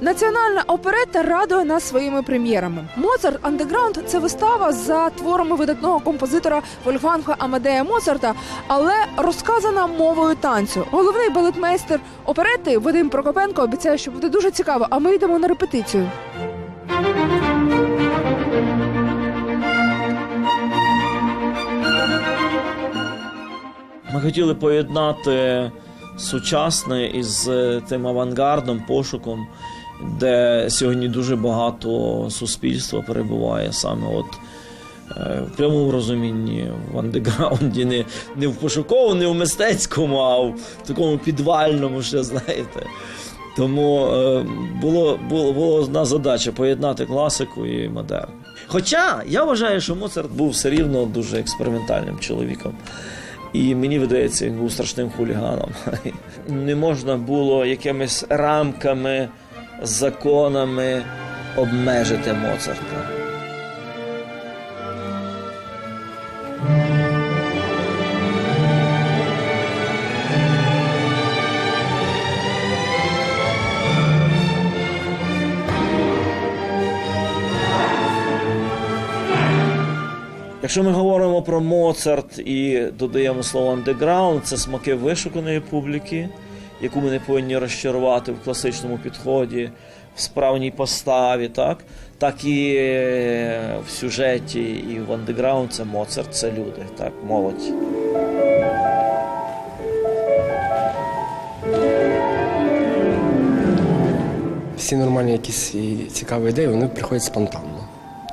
Національна оперета радує нас своїми прем'єрами. Моцарт Андеграунд це вистава за творами видатного композитора Вольфганга Амадея Моцарта, але розказана мовою танцю. Головний балетмейстер оперети Вадим Прокопенко обіцяє, що буде дуже цікаво. А ми йдемо на репетицію. Ми хотіли поєднати сучасне із е, тим авангардом, пошуком, де сьогодні дуже багато суспільства перебуває саме от. е, В прямому розумінні в андеграунді, не, не в пошуковому, не в мистецькому, а в такому підвальному, ще знаєте. Тому е, було, було, була одна задача поєднати класику і модерн. Хоча я вважаю, що Моцарт був все рівно дуже експериментальним чоловіком. І мені видається, він був страшним хуліганом. Не можна було якимись рамками, законами обмежити Моцарта. Якщо ми говоримо про Моцарт і додаємо слово андеграунд, це смаки вишуканої публіки, яку ми не повинні розчарувати в класичному підході, в справній поставі, так, так і е, в сюжеті, і в андеграунд це Моцарт, це люди, так, молодь. всі нормальні якісь цікаві ідеї, вони приходять спонтанно.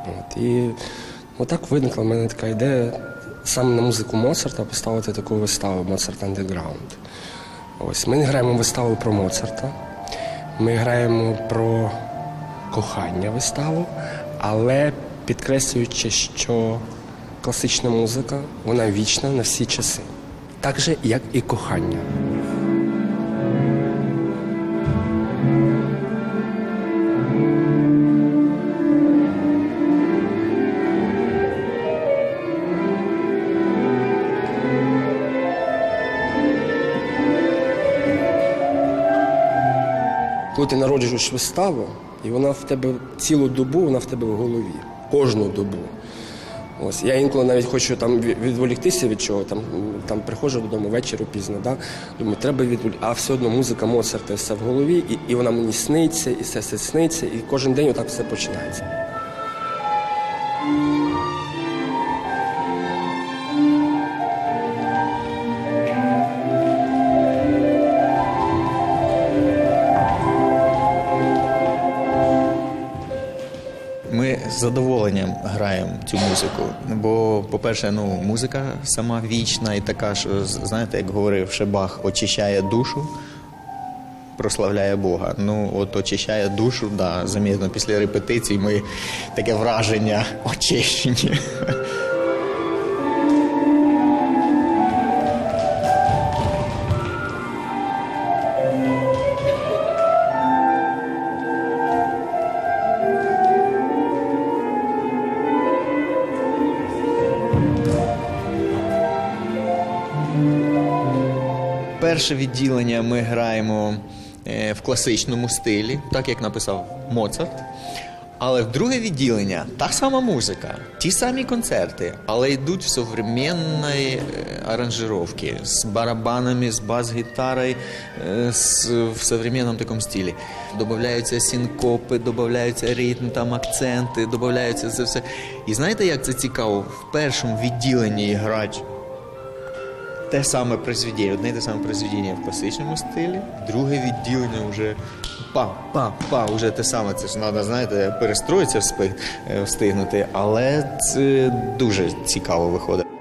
От. І отак виникла в мене така ідея саме на музику Моцарта поставити таку виставу Моцарт Underground. Ось ми не граємо виставу про Моцарта, ми граємо про кохання виставу, але підкреслюючи, що класична музика вона вічна на всі часи. Так же, як і кохання. Ти народжуєш виставу, і вона в тебе цілу добу, вона в тебе в голові. Кожну добу. Ось я інколи навіть хочу там відволіктися від чого, там, там приходжу додому ввечері пізно. Да? Думаю, треба відволікти. А все одно музика Моцарта все в голові, і, і вона мені сниться, і все, все сниться, і кожен день отак все починається. Ми з задоволенням граємо цю музику. Бо, по-перше, ну, музика сама вічна і така, що, знаєте, як говорив Шебах, очищає душу, прославляє Бога. Ну, от очищає душу, да, замітно після репетицій ми таке враження очищені. Перше відділення ми граємо е, в класичному стилі, так як написав Моцарт. Але в друге відділення та сама музика, ті самі концерти, але йдуть в современної аранжировки з барабанами, з бас-гітарою, е, з, в современному такому стилі. Добавляються синкопи, додаються ритм, там акценти, додаються це все. І знаєте, як це цікаво? В першому відділенні грати те саме произведення, одне і те саме произведення в класичному стилі, друге відділення вже па, па, па, вже те саме. Це ж треба, знаєте, перестроїтися е, встигнути, але це дуже цікаво виходить.